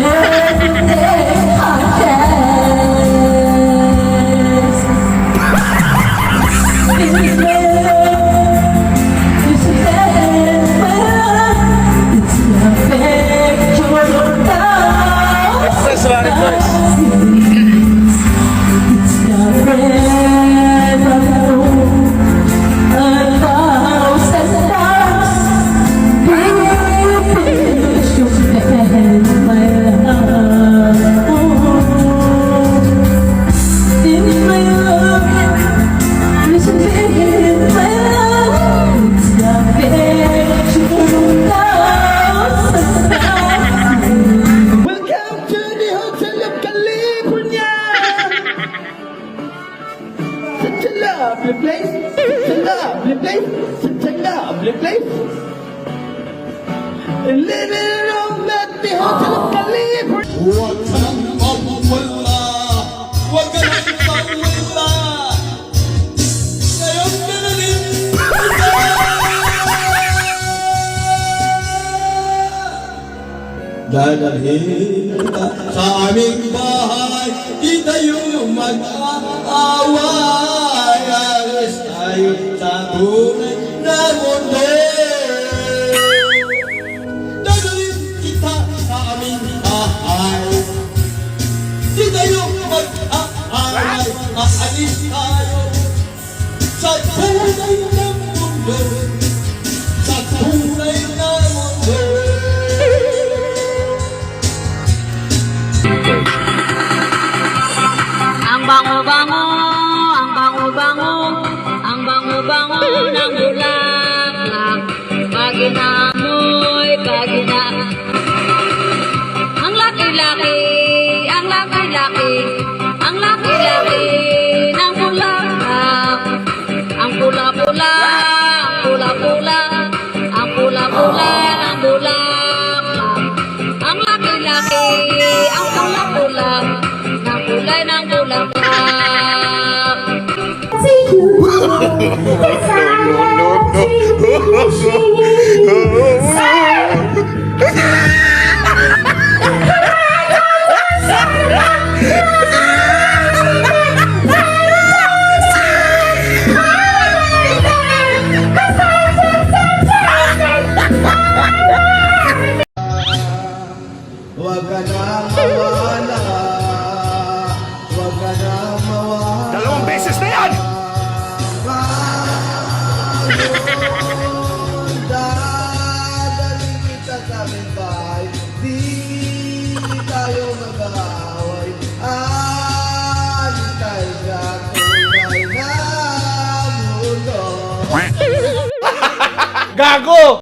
birthday. California. Such a lovely place. Such a lovely place. Such a lovely place. Living room at the Hotel of California. Dadalhin sa aming bahay Di tayo mag-aaway. Alis tayo sa tunay na mundo. Dadalhin kita sa aming bahay. Di tayo mag-aaway. Aalis tayo sa tunay na mundo bango-bango, ang bango-bango, ang bango-bango ng bulaklak. Pag inaamoy, pag. Ang laki-laki, ang laki-laki, ang laki-laki ng bulaklak. Ang pula-pula, ang pula-pula, ang pula-pula ng bulaklak. Ang laki-laki, ang pula-pula, ng kulay ng bulaklak. Huwag Gago!